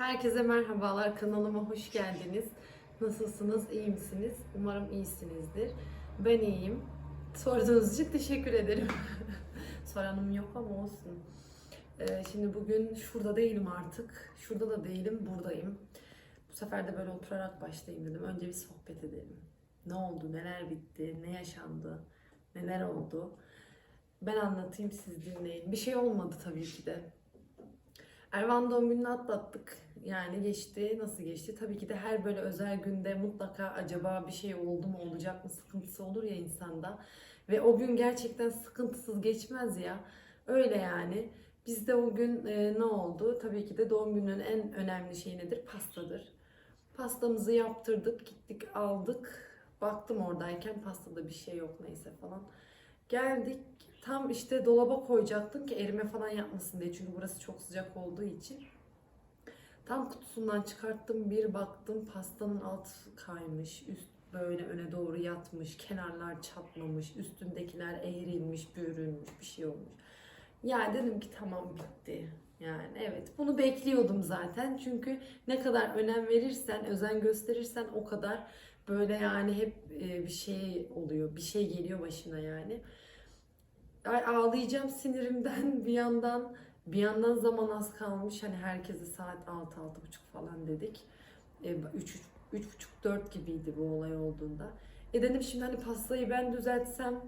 Herkese merhabalar, kanalıma hoş geldiniz. Nasılsınız, iyi misiniz? Umarım iyisinizdir. Ben iyiyim. Sorduğunuz için teşekkür ederim. Soranım yok ama olsun. Ee, şimdi bugün şurada değilim artık. Şurada da değilim, buradayım. Bu sefer de böyle oturarak başlayayım dedim. Önce bir sohbet edelim. Ne oldu, neler bitti, ne yaşandı, neler oldu? Ben anlatayım, siz dinleyin. Bir şey olmadı tabii ki de. Ervan doğum gününü atlattık. Yani geçti. Nasıl geçti? Tabii ki de her böyle özel günde mutlaka acaba bir şey oldu mu olacak mı sıkıntısı olur ya insanda. Ve o gün gerçekten sıkıntısız geçmez ya. Öyle yani. Bizde o gün e, ne oldu? Tabii ki de doğum gününün en önemli şeyi nedir? Pastadır. Pastamızı yaptırdık, gittik aldık. Baktım oradayken pastada bir şey yok neyse falan. Geldik tam işte dolaba koyacaktım ki erime falan yapmasın diye. Çünkü burası çok sıcak olduğu için. Tam kutusundan çıkarttım bir baktım pastanın alt kaymış. Üst böyle öne doğru yatmış. Kenarlar çatlamış. Üstündekiler eğrilmiş, bürünmüş bir şey olmuş. Ya dedim ki tamam bitti. Yani evet bunu bekliyordum zaten. Çünkü ne kadar önem verirsen, özen gösterirsen o kadar böyle yani hep e, bir şey oluyor. Bir şey geliyor başına yani. Ay, ağlayacağım sinirimden bir yandan bir yandan zaman az kalmış hani herkese saat 6 buçuk falan dedik. E, 3 üç buçuk 4 gibiydi bu olay olduğunda. E dedim şimdi hani pastayı ben düzeltsem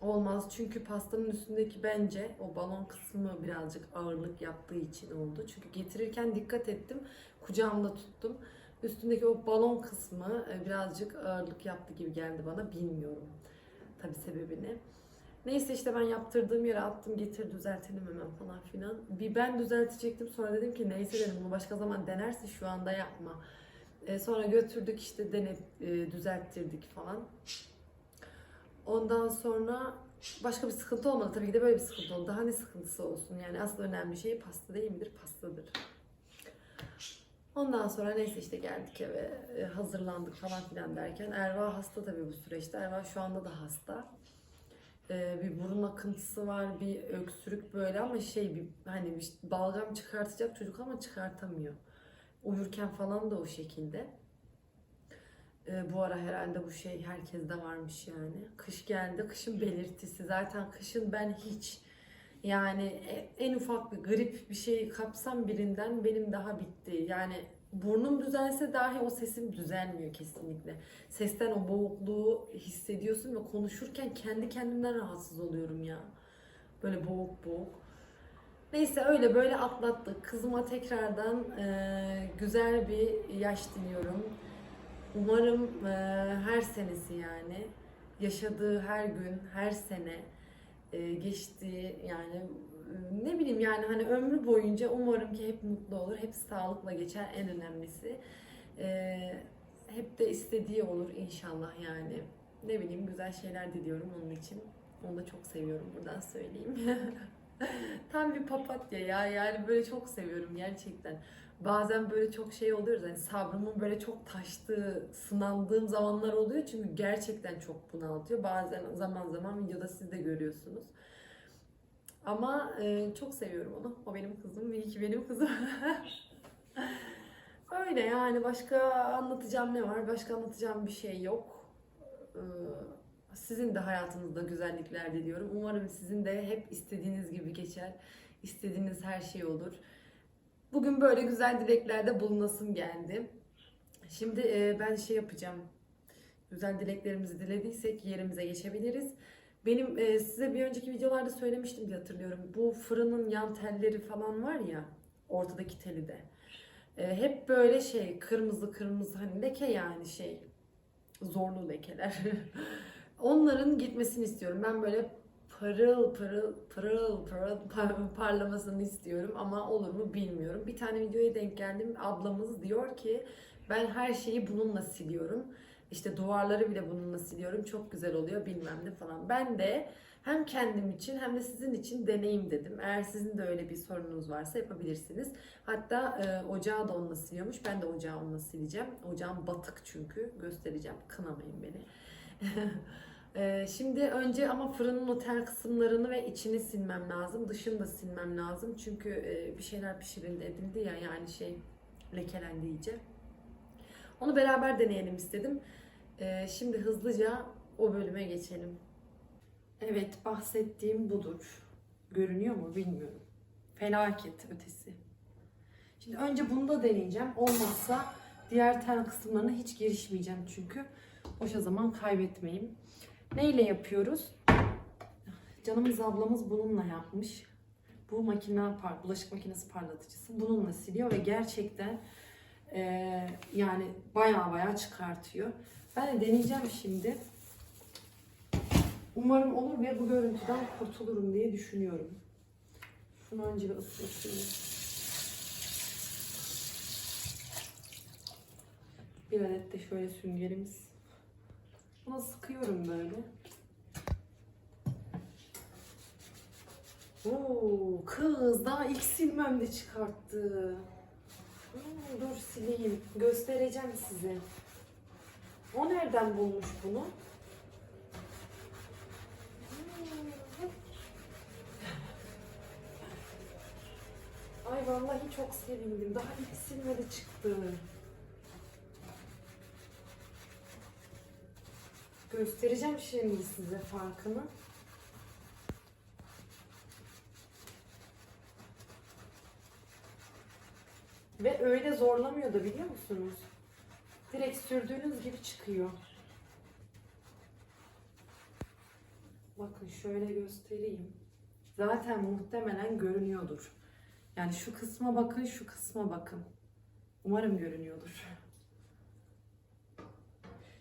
olmaz çünkü pastanın üstündeki bence o balon kısmı birazcık ağırlık yaptığı için oldu. Çünkü getirirken dikkat ettim. Kucağımda tuttum. Üstündeki o balon kısmı e, birazcık ağırlık yaptı gibi geldi bana. Bilmiyorum tabi sebebini. Neyse işte ben yaptırdığım yere attım getir düzeltelim hemen falan filan. Bir ben düzeltecektim sonra dedim ki neyse dedim bunu başka zaman denersin şu anda yapma. E, sonra götürdük işte denet e, düzelttirdik falan. Ondan sonra başka bir sıkıntı olmadı. Tabii ki de böyle bir sıkıntı oldu. Daha ne sıkıntısı olsun yani asıl önemli şey pasta değil midir? Pastadır. Ondan sonra neyse işte geldik eve e, hazırlandık falan filan derken Erva hasta tabii bu süreçte. Erva şu anda da hasta. Ee, bir burun akıntısı var, bir öksürük böyle ama şey bir hani bir balgam çıkartacak çocuk ama çıkartamıyor. Uyurken falan da o şekilde. Ee, bu ara herhalde bu şey herkeste varmış yani. Kış geldi, kışın belirtisi. Zaten kışın ben hiç yani e- en ufak bir grip bir şey kapsam birinden benim daha bitti. Yani burnum düzelse dahi o sesim düzelmiyor kesinlikle. Sesten o boğukluğu hissediyorsun ve konuşurken kendi kendimden rahatsız oluyorum ya. Böyle boğuk boğuk. Neyse öyle böyle atlattık. Kızıma tekrardan e, güzel bir yaş diliyorum. Umarım e, her senesi yani yaşadığı her gün, her sene e, geçtiği yani ne bileyim yani hani ömrü boyunca umarım ki hep mutlu olur, hep sağlıkla geçer en önemlisi. E, hep de istediği olur inşallah yani. Ne bileyim güzel şeyler diliyorum onun için. Onu da çok seviyorum buradan söyleyeyim. Tam bir papatya ya yani böyle çok seviyorum gerçekten. Bazen böyle çok şey oluyoruz hani sabrımın böyle çok taştığı, sınandığım zamanlar oluyor çünkü gerçekten çok bunaltıyor. Bazen zaman zaman videoda siz de görüyorsunuz. Ama e, çok seviyorum onu. O benim kızım. İyi ki benim kızım. Öyle yani başka anlatacağım ne var? Başka anlatacağım bir şey yok. Ee, Sizin de hayatınızda güzellikler diliyorum. Umarım sizin de hep istediğiniz gibi geçer. İstediğiniz her şey olur. Bugün böyle güzel dileklerde bulunasım geldi. Şimdi e, ben şey yapacağım. Güzel dileklerimizi dilediysek yerimize geçebiliriz. Benim e, size bir önceki videolarda söylemiştim diye hatırlıyorum. Bu fırının yan telleri falan var ya ortadaki teli de. E, hep böyle şey kırmızı kırmızı hani leke yani şey zorlu lekeler. Onların gitmesini istiyorum. Ben böyle pırıl pırıl pırıl par- parlamasını istiyorum ama olur mu bilmiyorum. Bir tane videoya denk geldim. Ablamız diyor ki ben her şeyi bununla siliyorum. İşte duvarları bile bununla siliyorum. Çok güzel oluyor bilmem ne falan. Ben de hem kendim için hem de sizin için deneyim dedim. Eğer sizin de öyle bir sorunuz varsa yapabilirsiniz. Hatta e, ocağı da onunla siliyormuş. Ben de ocağı onunla sileceğim. Ocağım batık çünkü. Göstereceğim. Kınamayın beni. Ee, şimdi önce ama fırının o tel kısımlarını ve içini silmem lazım. Dışını da silmem lazım. Çünkü e, bir şeyler pişirildi edildi ya yani şey lekelendi iyice. Onu beraber deneyelim istedim. Ee, şimdi hızlıca o bölüme geçelim. Evet bahsettiğim budur. Görünüyor mu bilmiyorum. Felaket ötesi. Şimdi önce bunu da deneyeceğim. Olmazsa diğer tel kısımlarına hiç girişmeyeceğim çünkü. Boşa zaman kaybetmeyeyim. Neyle yapıyoruz? Canımız ablamız bununla yapmış. Bu makine, bulaşık makinesi parlatıcısı. Bununla siliyor ve gerçekten eee, yani baya baya çıkartıyor. Ben de deneyeceğim şimdi. Umarım olur ve bu görüntüden kurtulurum diye düşünüyorum. Şunu önce bir ıslatayım. Bir adet de şöyle süngerimiz. Buna sıkıyorum böyle. Oo, kız daha ilk silmemde çıkarttı. Dur sileyim. Göstereceğim size. O nereden bulmuş bunu? Hmm. Ay vallahi çok sevindim. Daha ilk silmede çıktı. Göstereceğim şimdi size farkını. Ve öyle zorlamıyor da biliyor musunuz? Direkt sürdüğünüz gibi çıkıyor. Bakın şöyle göstereyim. Zaten muhtemelen görünüyordur. Yani şu kısma bakın, şu kısma bakın. Umarım görünüyordur.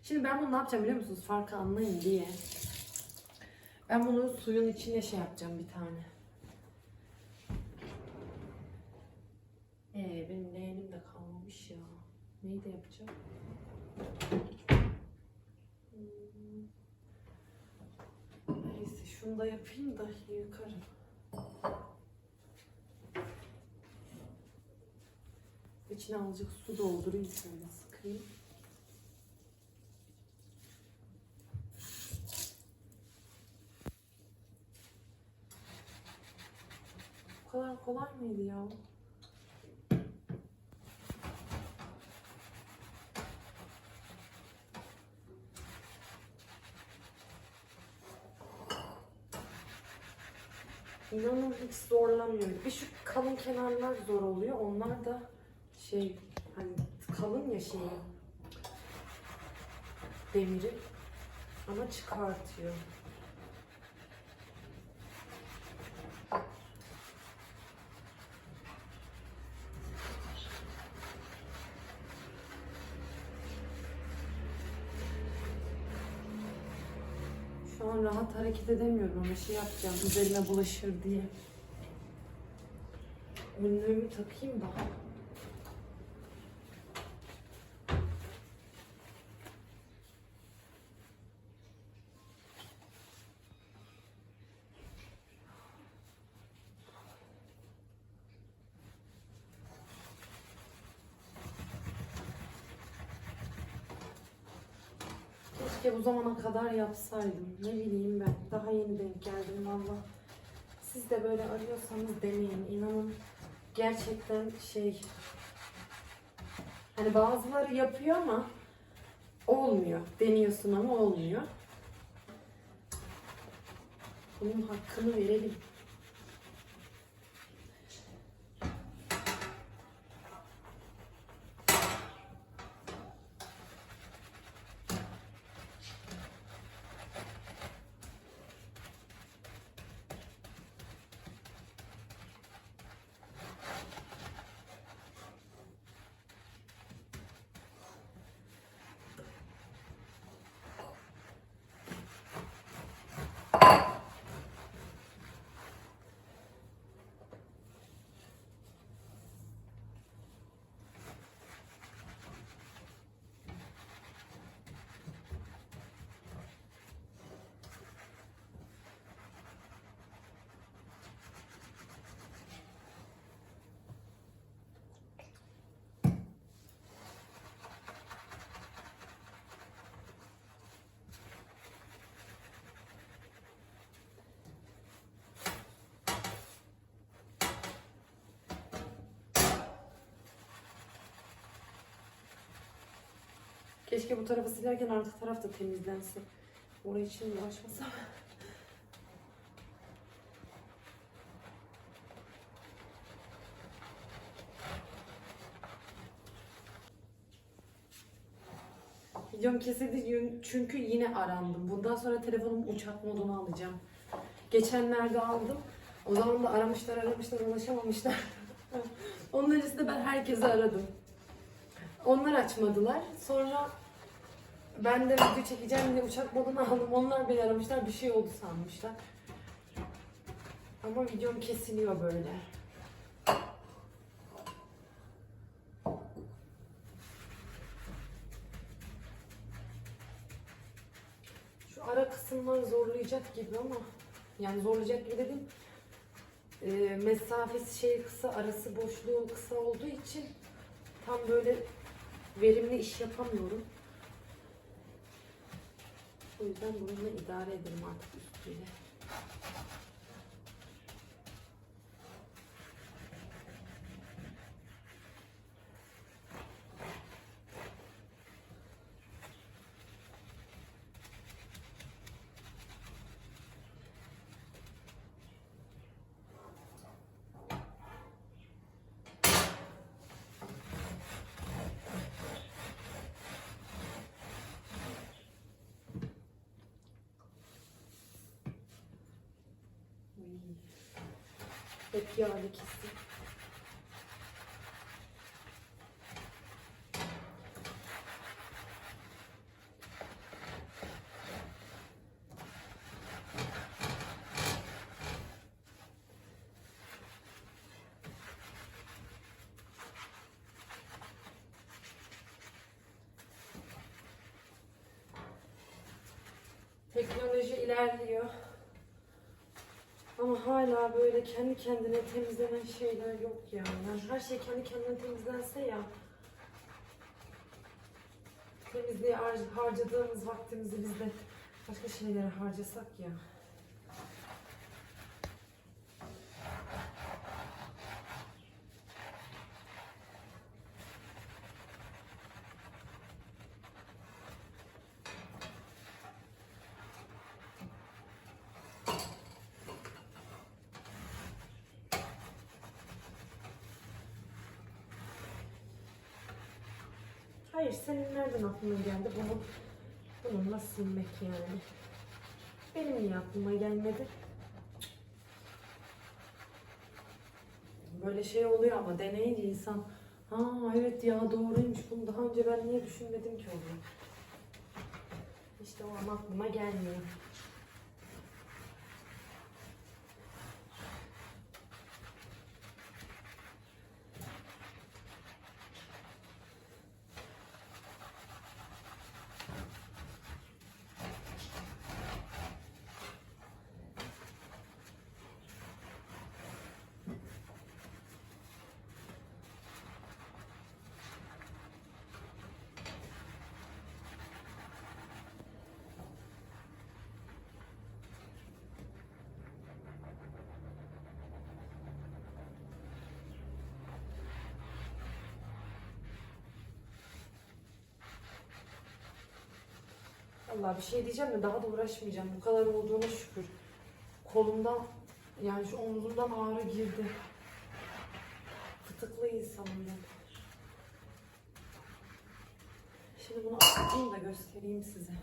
Şimdi ben bunu ne yapacağım biliyor musunuz? Farkı anlayın diye. Ben bunu suyun içine şey yapacağım bir tane. Ee, benim leğenim de kalmamış ya. Neyi de yapacağım? Hmm. Neyse şunu da yapayım da yıkarım. İçine azıcık su doldurayım şöyle sıkayım. Bu kadar kolay mıydı ya? İnanın hiç zorlamıyor. Bir şu kalın kenarlar zor oluyor. Onlar da şey hani kalın ya şey demiri ama çıkartıyor. Şu an rahat hareket edemiyorum ama şey yapacağım üzerine bulaşır diye. Önlüğümü takayım da. Keşke bu zamana kadar yapsaydım. Ne bileyim ben. Daha yeni denk geldim valla. Siz de böyle arıyorsanız deneyin. İnanın gerçekten şey hani bazıları yapıyor ama olmuyor. Deniyorsun ama olmuyor. Bunun hakkını verelim. Keşke bu tarafı silerken arka taraf da temizlense. Oraya için uğraşmasam. Videom kesildi çünkü yine arandım. Bundan sonra telefonumu uçak moduna alacağım. Geçenlerde aldım. O zaman da aramışlar aramışlar ulaşamamışlar. Onun öncesinde ben herkesi aradım. Onlar açmadılar. Sonra ben de video çekeceğim diye uçak moduna aldım. Onlar beni aramışlar. Bir şey oldu sanmışlar. Ama videom kesiliyor böyle. Şu ara kısımlar zorlayacak gibi ama yani zorlayacak gibi dedim. E, mesafesi şey kısa, arası boşluğu kısa olduğu için tam böyle verimli iş yapamıyorum. O yüzden bununla idare edelim artık üstüyle. Yağlı kesin. Teknoloji ilerliyor. Ama hala böyle kendi kendine temizlenen şeyler yok ya. Yani her şey kendi kendine temizlense ya. Temizliğe har- harcadığımız vaktimizi biz de başka şeylere harcasak ya. Hayır, senin nereden aklına geldi bunu bununla silmek yani? Benim niye aklıma gelmedi? Böyle şey oluyor ama deneyince insan ha evet ya doğruymuş bunu daha önce ben niye düşünmedim ki onu? İşte o an aklıma gelmiyor. Allah bir şey diyeceğim de daha da uğraşmayacağım. Bu kadar olduğuna şükür. Kolumdan yani şu omzumdan ağrı girdi. Fıtıklı insanım ben. Şimdi bunu atayım da göstereyim size.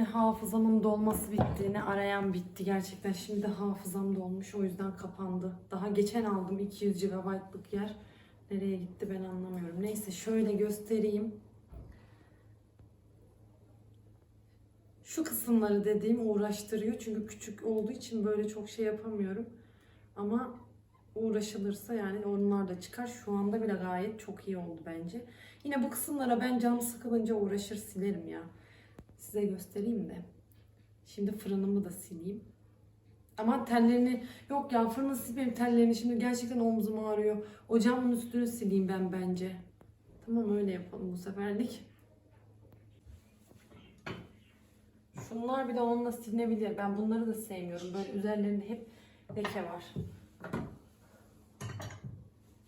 Ne hafızamın dolması bitti, ne arayan bitti. Gerçekten şimdi de hafızam dolmuş. O yüzden kapandı. Daha geçen aldım 200 GB'lık yer. Nereye gitti ben anlamıyorum. Neyse şöyle göstereyim. Şu kısımları dediğim uğraştırıyor. Çünkü küçük olduğu için böyle çok şey yapamıyorum. Ama uğraşılırsa yani onlar da çıkar. Şu anda bile gayet çok iyi oldu bence. Yine bu kısımlara ben canım sıkılınca uğraşır silerim ya size göstereyim de. Şimdi fırınımı da sileyim. Ama tellerini yok ya fırını silmeyeyim tellerini. Şimdi gerçekten omzum ağrıyor. Ocağımın üstünü sileyim ben bence. Tamam öyle yapalım bu seferlik. Şunlar bir de onunla silinebilir. Ben bunları da sevmiyorum. Böyle üzerlerinde hep leke var.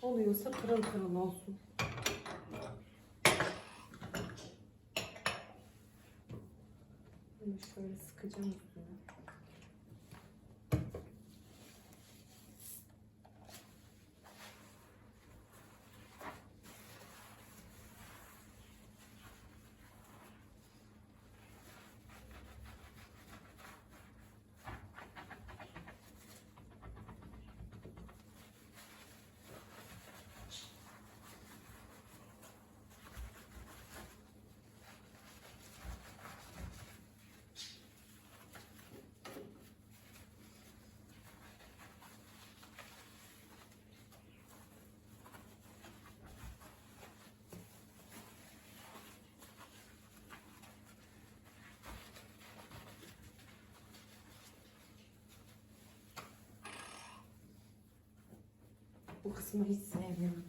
Oluyorsa kırıl kırıl olsun. Bunu şöyle sıkacağım üstüne. Bu kısmı hiç sevmiyorum.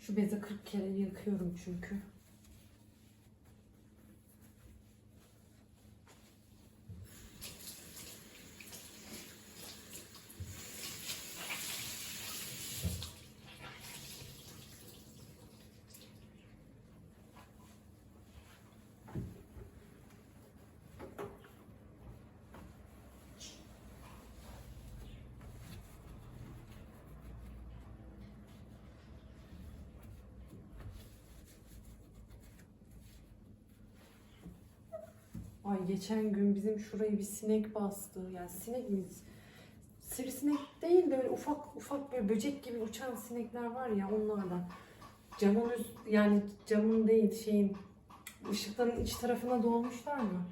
Şu bezi 40 kere yıkıyorum çünkü. Geçen gün bizim şurayı bir sinek bastı. Yani sinek mi? Sivrisinek değil de böyle ufak ufak böyle böcek gibi uçan sinekler var ya onlardan. Camın üst yani camın değil şeyin ışıkların iç tarafına dolmuşlar mı?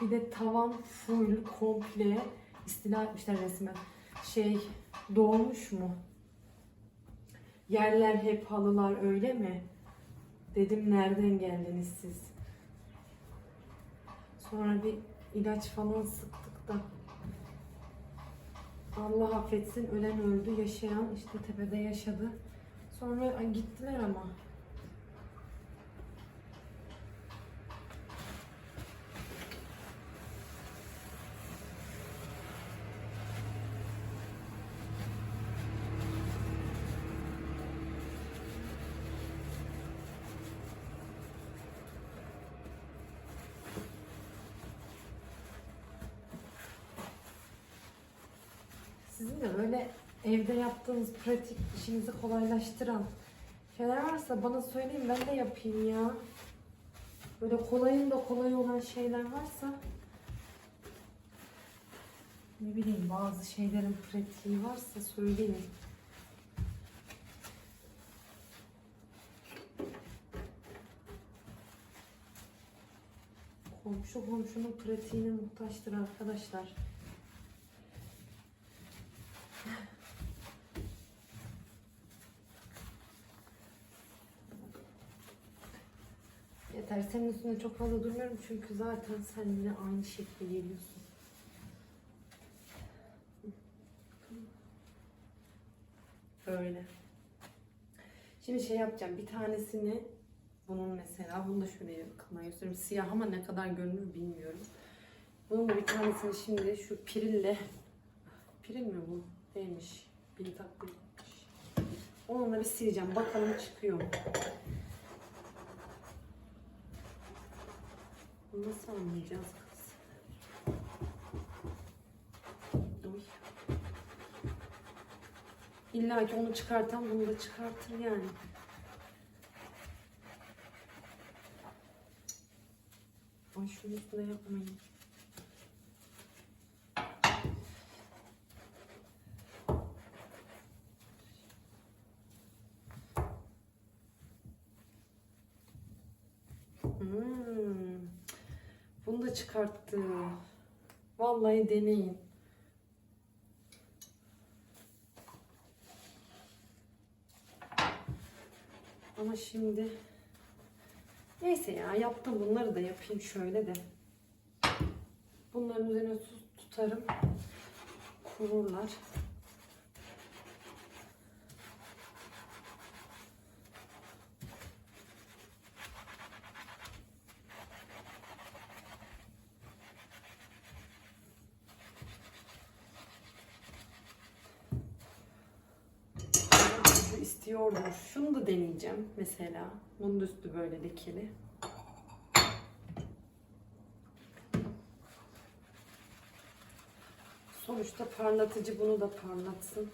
Bir de tavan full komple istila etmişler resmen. Şey dolmuş mu? Yerler hep halılar öyle mi? Dedim nereden geldiniz siz? Sonra bir ilaç falan sıktık da. Allah affetsin ölen öldü, yaşayan işte tepede yaşadı. Sonra gittiler ama. Sizin de böyle evde yaptığınız pratik işinizi kolaylaştıran şeyler varsa bana söyleyin ben de yapayım ya. Böyle kolayın da kolay olan şeyler varsa ne bileyim bazı şeylerin pratiği varsa söyleyin. Komşu komşunun pratiğine muhtaçtır arkadaşlar. Yeter senin üstünde çok fazla durmuyorum çünkü zaten sen yine aynı şekilde geliyorsun. Böyle. Şimdi şey yapacağım. Bir tanesini bunun mesela bunu da şöyle yakından göstereyim. Siyah ama ne kadar görünür bilmiyorum. Bunun da bir tanesini şimdi şu pirille piril mi bu? Değilmiş. Pil takmış. Onunla bir sileceğim. Bakalım çıkıyor mu? Nasıl anlayacağız kız? Oy. İlla ki onu çıkartan bunu da çıkartır yani. Ay şunu üstüne yapmayın. Hmm. Bunu da çıkarttı. Vallahi deneyin. Ama şimdi neyse ya yaptım bunları da yapayım şöyle de. Bunların üzerine tutarım. Kururlar. İstiyordum. Şunu da deneyeceğim mesela. Bunun üstü böyle lekeli. Sonuçta parlatıcı bunu da parlatsın.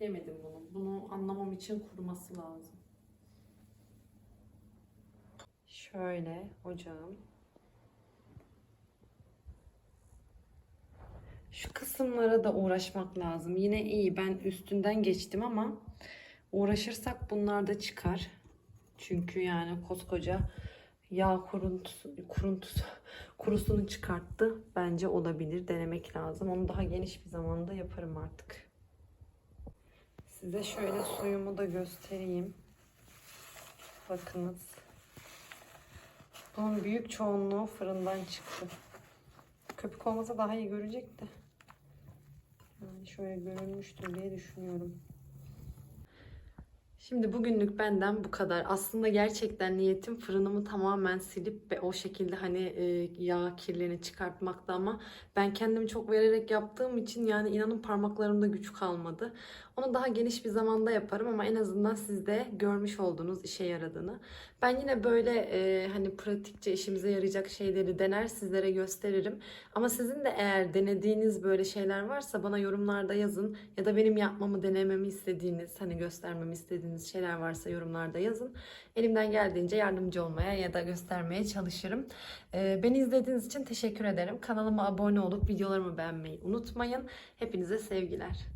Yemedim bunu. Bunu anlamam için kuruması lazım. Şöyle ocağım. Şu kısımlara da uğraşmak lazım. Yine iyi ben üstünden geçtim ama uğraşırsak bunlar da çıkar. Çünkü yani koskoca yağ kuruntusu, kuruntusu, kurusunu çıkarttı. Bence olabilir. Denemek lazım. Onu daha geniş bir zamanda yaparım artık. Size şöyle suyumu da göstereyim. Bakınız. Bunun büyük çoğunluğu fırından çıktı. Köpük olmasa daha iyi görecek de. Yani şöyle görünmüştür diye düşünüyorum. Şimdi bugünlük benden bu kadar. Aslında gerçekten niyetim fırınımı tamamen silip ve o şekilde hani e, yağ kirlerini çıkartmakta ama ben kendimi çok vererek yaptığım için yani inanın parmaklarımda güç kalmadı. Onu daha geniş bir zamanda yaparım ama en azından siz de görmüş olduğunuz işe yaradığını. Ben yine böyle e, hani pratikçe işimize yarayacak şeyleri dener sizlere gösteririm. Ama sizin de eğer denediğiniz böyle şeyler varsa bana yorumlarda yazın ya da benim yapmamı denememi istediğiniz hani göstermemi istediğiniz şeyler varsa yorumlarda yazın. Elimden geldiğince yardımcı olmaya ya da göstermeye çalışırım. E, beni izlediğiniz için teşekkür ederim. Kanalıma abone olup videolarımı beğenmeyi unutmayın. Hepinize sevgiler.